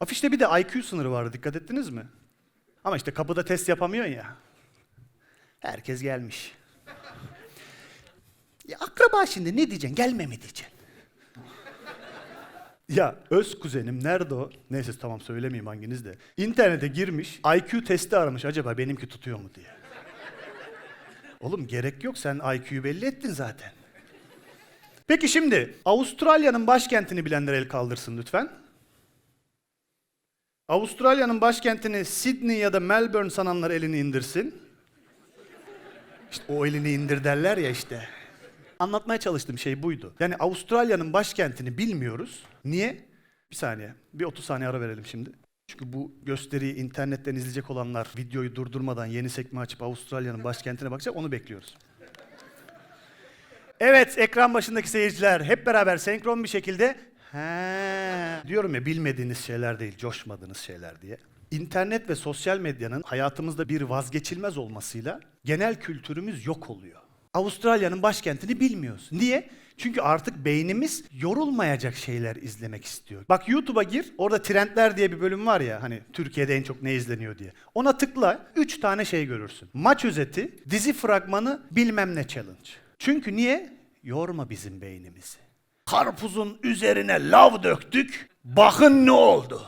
Afişte bir de IQ sınırı vardı dikkat ettiniz mi? Ama işte kapıda test yapamıyorsun ya. Herkes gelmiş. Ya akraba şimdi ne diyeceksin? Gelme mi diyeceksin? Ya öz kuzenim nerede o? Neyse tamam söylemeyeyim hanginiz de. İnternete girmiş, IQ testi aramış acaba benimki tutuyor mu diye. Oğlum gerek yok sen IQ'yu belli ettin zaten. Peki şimdi Avustralya'nın başkentini bilenler el kaldırsın lütfen. Avustralya'nın başkentini Sydney ya da Melbourne sananlar elini indirsin. İşte o elini indir derler ya işte. Anlatmaya çalıştığım şey buydu. Yani Avustralya'nın başkentini bilmiyoruz. Niye? Bir saniye. Bir 30 saniye ara verelim şimdi. Çünkü bu gösteriyi internetten izleyecek olanlar videoyu durdurmadan yeni sekme açıp Avustralya'nın başkentine bakacak. Onu bekliyoruz. Evet ekran başındaki seyirciler hep beraber senkron bir şekilde he diyorum ya bilmediğiniz şeyler değil coşmadığınız şeyler diye. İnternet ve sosyal medyanın hayatımızda bir vazgeçilmez olmasıyla genel kültürümüz yok oluyor. Avustralya'nın başkentini bilmiyoruz. Niye? Çünkü artık beynimiz yorulmayacak şeyler izlemek istiyor. Bak YouTube'a gir, orada trendler diye bir bölüm var ya hani Türkiye'de en çok ne izleniyor diye. Ona tıkla, üç tane şey görürsün. Maç özeti, dizi fragmanı, bilmem ne challenge. Çünkü niye? Yorma bizim beynimizi. Karpuzun üzerine lav döktük, bakın ne oldu.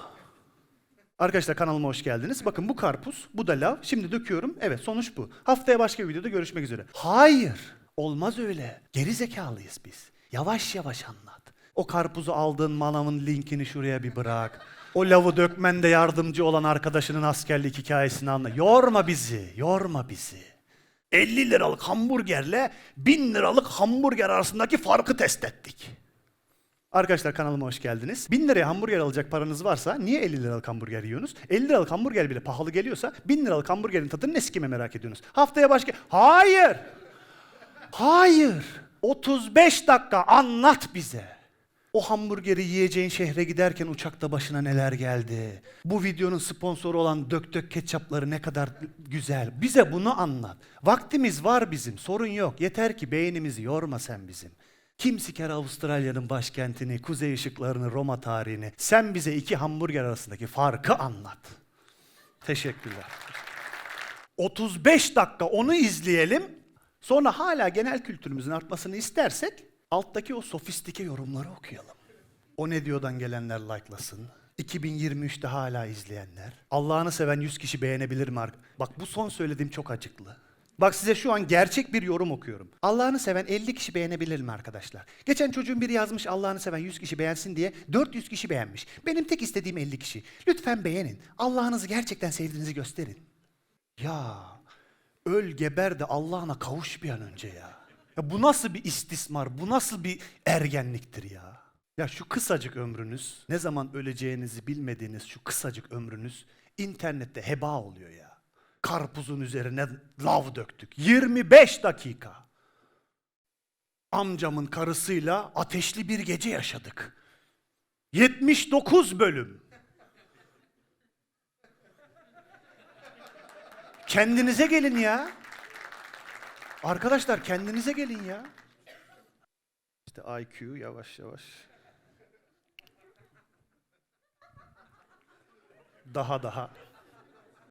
Arkadaşlar kanalıma hoş geldiniz. Bakın bu karpuz, bu da lav. Şimdi döküyorum. Evet sonuç bu. Haftaya başka bir videoda görüşmek üzere. Hayır. Olmaz öyle. Geri zekalıyız biz. Yavaş yavaş anlat. O karpuzu aldığın manavın linkini şuraya bir bırak. O lavı dökmende yardımcı olan arkadaşının askerlik hikayesini anla. Yorma bizi, yorma bizi. 50 liralık hamburgerle 1000 liralık hamburger arasındaki farkı test ettik. Arkadaşlar kanalıma hoş geldiniz. 1000 liraya hamburger alacak paranız varsa niye 50 liralık hamburger yiyorsunuz? 50 liralık hamburger bile pahalı geliyorsa 1000 liralık hamburgerin tadını ne sikime merak ediyorsunuz? Haftaya başka... Hayır! Hayır! 35 dakika anlat bize. O hamburgeri yiyeceğin şehre giderken uçakta başına neler geldi? Bu videonun sponsoru olan Dök Dök Ketçapları ne kadar güzel. Bize bunu anlat. Vaktimiz var bizim, sorun yok. Yeter ki beynimizi yorma sen bizim. Kim siker Avustralya'nın başkentini, kuzey ışıklarını, Roma tarihini? Sen bize iki hamburger arasındaki farkı anlat. Teşekkürler. 35 dakika onu izleyelim. Sonra hala genel kültürümüzün artmasını istersek alttaki o sofistike yorumları okuyalım. O ne diyordan gelenler like'lasın. 2023'te hala izleyenler. Allah'ını seven 100 kişi beğenebilir mi? Bak bu son söylediğim çok acıklı. Bak size şu an gerçek bir yorum okuyorum. Allah'ını seven 50 kişi beğenebilir mi arkadaşlar? Geçen çocuğun biri yazmış Allah'ını seven 100 kişi beğensin diye 400 kişi beğenmiş. Benim tek istediğim 50 kişi. Lütfen beğenin. Allah'ınızı gerçekten sevdiğinizi gösterin. Ya öl geber de Allah'ına kavuş bir an önce ya. Ya bu nasıl bir istismar, bu nasıl bir ergenliktir ya? Ya şu kısacık ömrünüz, ne zaman öleceğinizi bilmediğiniz şu kısacık ömrünüz internette heba oluyor ya. Karpuzun üzerine lav döktük. 25 dakika. Amcamın karısıyla ateşli bir gece yaşadık. 79 bölüm. Kendinize gelin ya. Arkadaşlar kendinize gelin ya. İşte IQ yavaş yavaş. Daha daha.